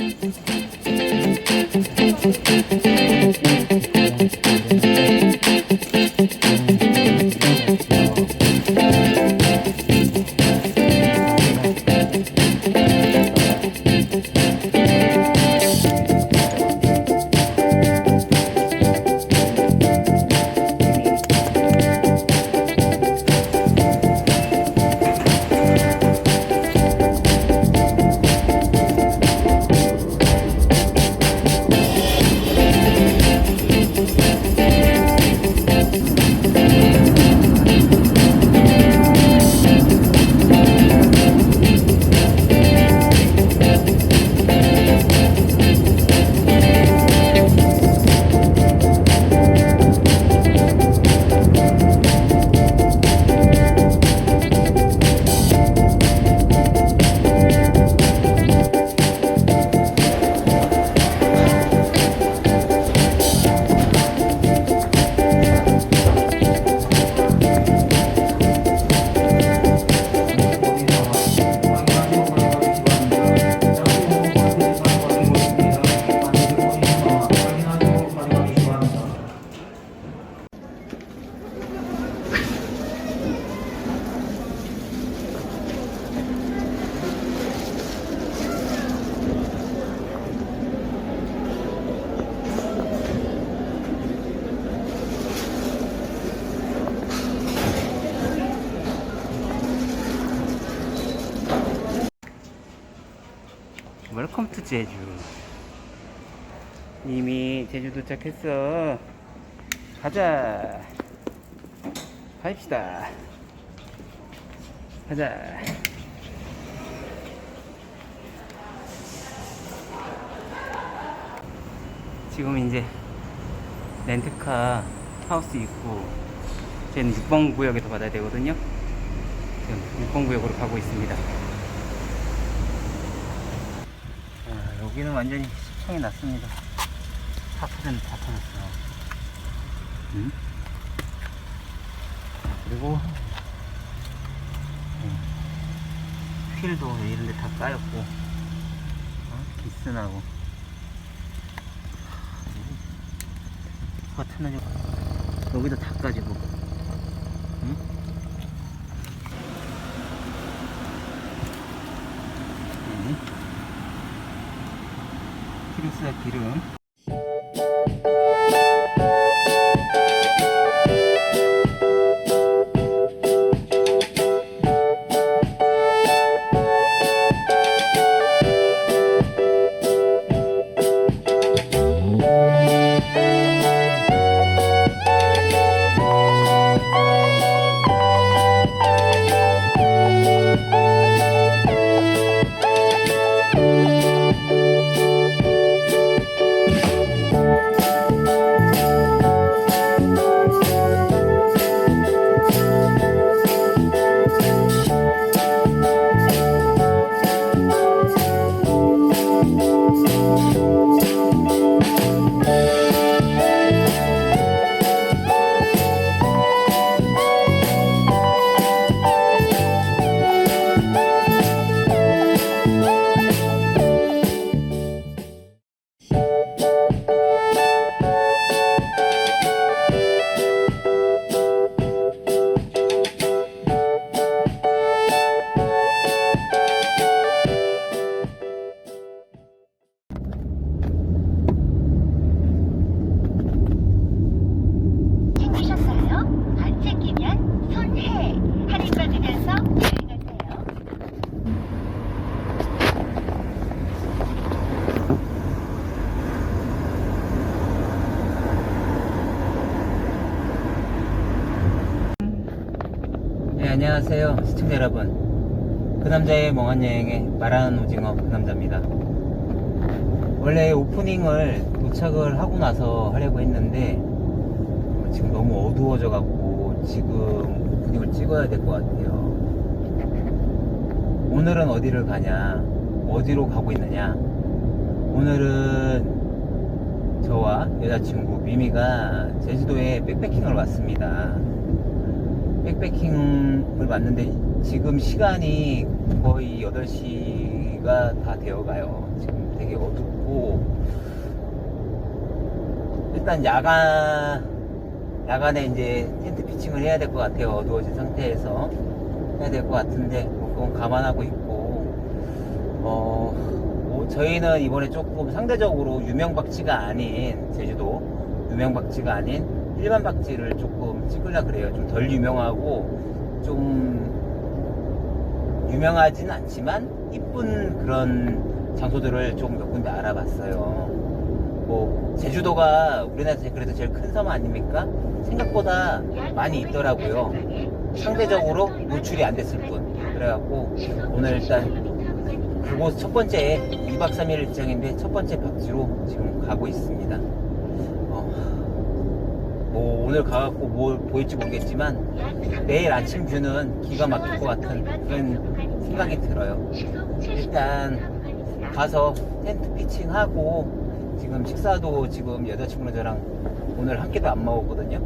Thank you. 컴투 제주. 이미 제주 도착했어. 가자. 갑시다. 가자. 지금 이제 렌트카 하우스 있고 저희는 6번 구역에서 받아야 되거든요. 지금 6번 구역으로 가고 있습니다 아, 여기는 완전히 시청이 났습니다. 다 터졌네, 다 터졌어. 응? 그리고, 음, 휠도 이런데 다 까였고, 어? 기스나고. 버튼은 여- 여기도 다 까지고. 응? 응? 기름쓰다 기름 안녕하세요 시청자 여러분. 그 남자의 멍한 여행에 말하는 오징어 그 남자입니다. 원래 오프닝을 도착을 하고 나서 하려고 했는데 지금 너무 어두워져 갖고 지금 오프닝을 찍어야 될 것 같아요. 오늘은 어디를 가냐? 어디로 가고 있느냐? 오늘은 저와 여자친구 미미가 제주도에 백패킹을 왔습니다 백패킹을 왔는데 지금 시간이 거의 8시가 다 되어가요. 지금 되게 어둡고 일단 야간 야간에 이제 텐트 피칭을 해야 될 것 같아요. 어두워진 상태에서 해야 될 것 같은데 그건 감안하고 있고 어 뭐 저희는 이번에 조금 상대적으로 유명 박지가 아닌 제주도 유명 박지가 아닌 일반 박지를 조금 찍으려 그래요. 좀 덜 유명하고 좀 유명하진 않지만 이쁜 그런 장소들을 좀몇 군데 알아봤어요. 뭐 제주도가 우리나라에서 그래도 제일 큰 섬 아닙니까? 생각보다 많이 있더라고요. 상대적으로 노출이 안 됐을 뿐. 그래갖고 오늘 일단 그곳 첫 번째 2박 3일 일정인데 첫 번째 박지로 지금 가고 있습니다. 어, 뭐 오늘 가갖고 뭘 보일지 모르겠지만 내일 아침 뷰는 기가 막힐 것 같은 그런 생각이 들어요. 일단 가서 텐트 피칭하고 지금 식사도 지금 여자친구랑 저랑 오늘 한 끼도 안 먹었거든요.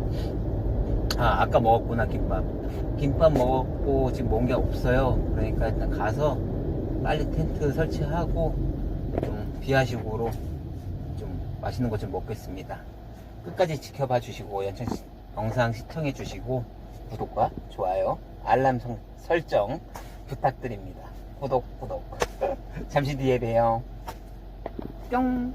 아 아까 먹었구나 김밥. 김밥 먹었고 지금 먹은 게 없어요. 그러니까 일단 가서 빨리 텐트 설치하고 좀 비하식으로 좀 맛있는 것 좀 먹겠습니다. 끝까지 지켜봐 주시고 시- 영상 시청해 주시고 구독과 좋아요, 알람 성- 설정 부탁드립니다. 구독, 구독. 잠시 뒤에 봬요. 뿅.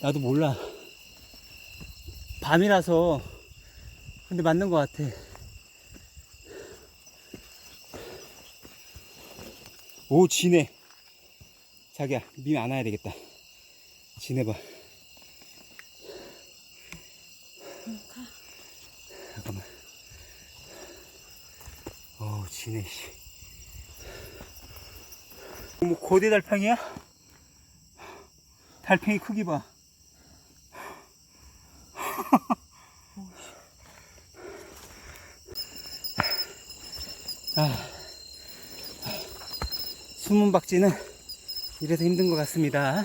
나도 몰라. 밤이라서 근데 맞는 것 같아. 오 지네. 자기야 민안 와야 되겠다. 지네 봐. 잠깐만. 어우 지네 씨. 뭐 고대 달팽이야? 달팽이 크기 봐. 아, 박쥐는 이래서 힘든 것 같습니다.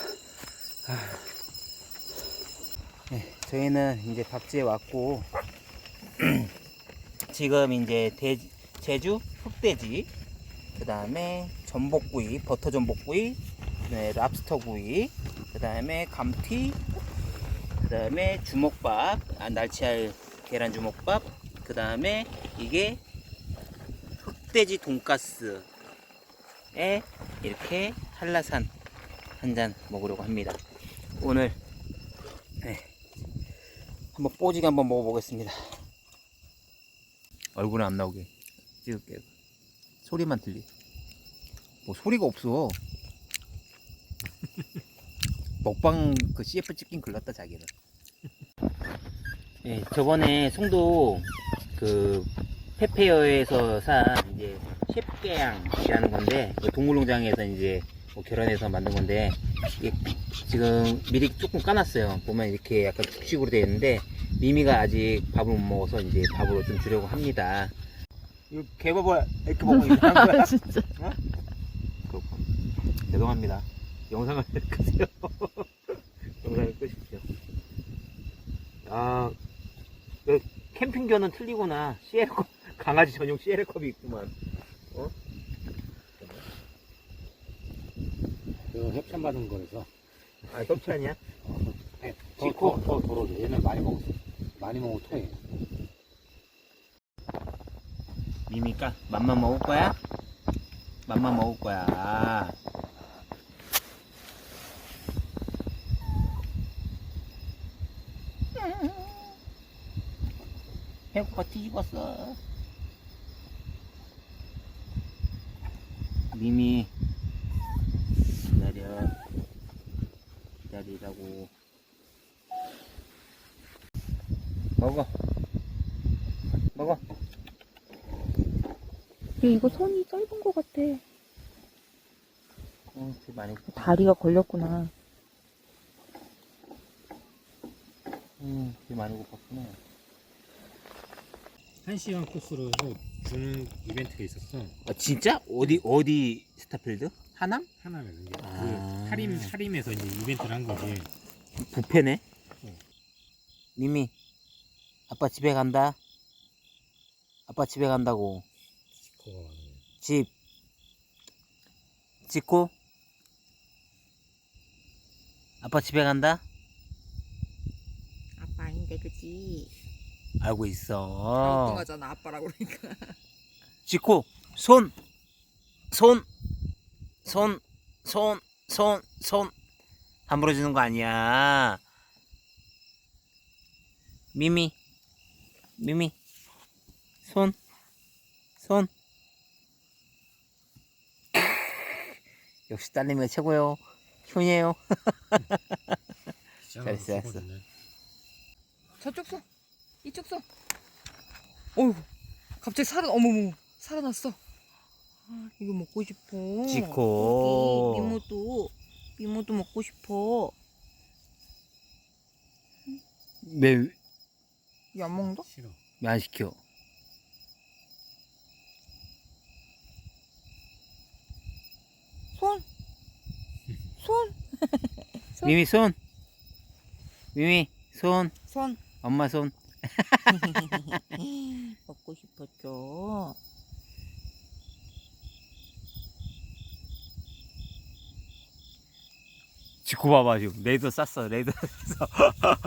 아. 네, 저희는 이제 박쥐에 왔고, 지금 이제 대, 제주 흑돼지, 그 다음에 전복구이, 버터 전복구이, 네, 랍스터구이, 그 다음에 감튀, 그 다음에 주먹밥, 아, 날치알 계란 주먹밥, 그 다음에 이게 흑돼지 돈가스에 이렇게 한라산 한 잔 먹으려고 합니다. 오늘 네, 한번 뽀지게 한번 먹어보겠습니다. 얼굴은 안 나오게 찍을게요. 소리만 들리. 뭐 소리가 없어. 먹방 그 CF 찍긴 글렀다 자기는. 예, 저번에 송도 그 페페어에서 산 이제 셰프게양이라는 건데 그 동물농장에서 이제 뭐 결혼해서 만든 건데 이게 지금 미리 조금 까놨어요. 보면 이렇게 약간 죽식으로 되어 있는데 미미가 아직 밥을 못 먹어서 이제 밥으로 좀 주려고 합니다. 이거 개밥을 이렇게 먹고 있는 거야? 진짜. 그렇군. 죄송합니다. 영상을 끄세요. 영상을 끄십시오. 아, 그 캠핑견은 틀리구나. 시에르컵, 강아지 전용 시에르컵이 있구만. 그 협찬 받은 거라서 아, 협찬이야? 더, 지코? 더, 더 도로죠. 얘는 많이 먹었어. 많이 먹으면 토해. 미미까? 맘만 먹을 거야? 맘만 먹을 거야. 배고파 뒤집었어. 미미 기다려 기다리라고 먹어 먹어 이거 손이 짧은 것 같아. 어, 되게 많이 다리가 걸렸구나. 음, 되게 많이 고팠구나 한 시간 코스로 해서 주는 이벤트가 있었어. 아, 진짜? 어디 어디 스타필드? 하남? 이제 아. 그 할인 할인해서 이제 이벤트를 한 거지. 부패네. 어. 미미, 아빠 집에 간다. 아빠 집에 간다고. 지코가. 집 찍고 아빠 집에 간다? 아빠 아닌데 그지? 알고 있어 엉뚱하잖아 아빠라고 그러니까. 찍고 손! 손! 손! 손! 손! 손! 함부로 주는 거 아니야 미미 미미 손! 손! 역시 딸내미가 최고요 효녀예요 잘했어, 잘했어. 저쪽 손, 이쪽 손. 어휴, 갑자기 살아, 어머머, 살아났어. 아, 이거 먹고 싶어. 지코. 여기 미모도, 미모도 먹고 싶어. 왜왜안 먹는다? 싫어. 왜 안 시켜 손, 손, 손. 미미 손 미미 손 손. 엄마 손 먹고 싶었죠. 지코 봐봐 지금 레이더 쐈어 레이더 쐈어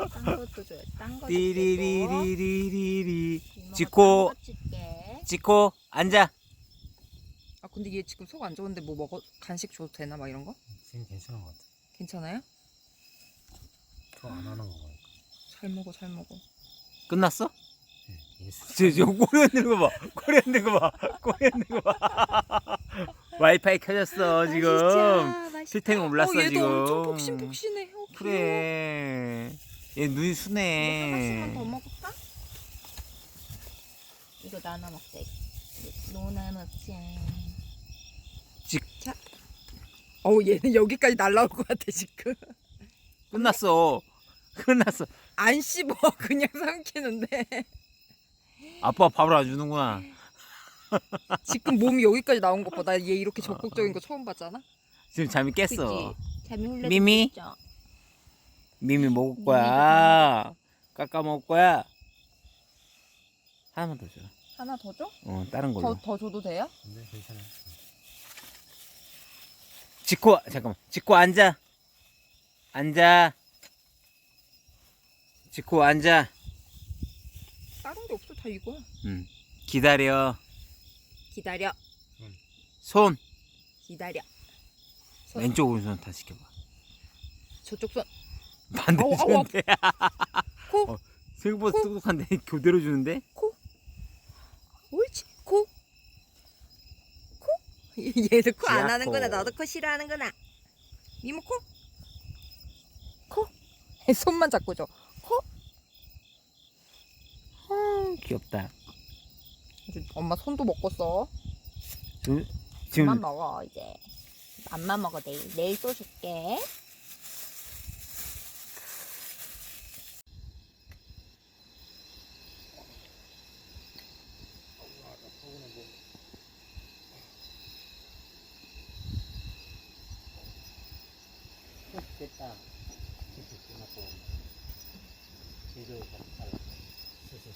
딴 것도 줘요. 딴 것도 띠리리리리리리 지코 지코 앉아 아 근데 얘 지금 속 안 좋은데 뭐 먹어 간식 줘도 되나 막 이런 거? 지금 괜찮은 것 같아. 괜찮아요? 더안 하는 거 같아. 잘 먹어 잘 먹어. 끝났어? 네, 예스. 저, 저 꼬리 흔드는 거 봐. 꼬리 흔드는 거 봐. 꼬리 흔드는 거 봐. 와이파이 켜졌어, 지금. 실탱 올랐어, 어, 얘도 지금. 엄청 폭신폭신해. 어, 귀여워. 그래. 얘 눈이 이거. 하나씩만 더 먹을까? 이거 나눠 먹자. 이거 나눠 먹자. 자. 어우 얘는 여기까지 날라올 것 같아 지금. 끝났어. 끝났어. 안 씹어 그냥 삼키는데 아빠 밥을 안 주는구나. 지금 몸이 여기까지 나온 것 봐. 나얘 이렇게 적극적인 거 처음 봤잖아. 지금 잠이 깼어. 그치? 잠이 흘러. 미미? 미미 먹을 거야. 깎아 먹을 거야. 하나만 더 줘. 하나 더 줘? 어, 다른 걸로. 더, 더 줘도 돼요? 근데 괜찮아. 지코, 잠깐만. 지코 앉아. 앉아. 지코 앉아. 다른 게 없어 다 이거야. 응. 기다려. 기다려. 손. 기다려. 손. 왼쪽 오른손 다 시켜봐. 저쪽 손. 반대 아우, 아우, 주는데. 코. 어, 생각보다 코. 똑똑한데 교대로 주는데? 코. 옳지. 코. 코. 얘도 코 안 지아 하는구나. 코. 너도 코 싫어하는구나. 미모 코. 코. 손만 잡고 줘. 코. 음, 귀엽다. 엄마 손도 먹고 써. 지금, 지금 먹어 이제. 맘만 먹어 내일. 내일 또 줄게. 됐다. 제대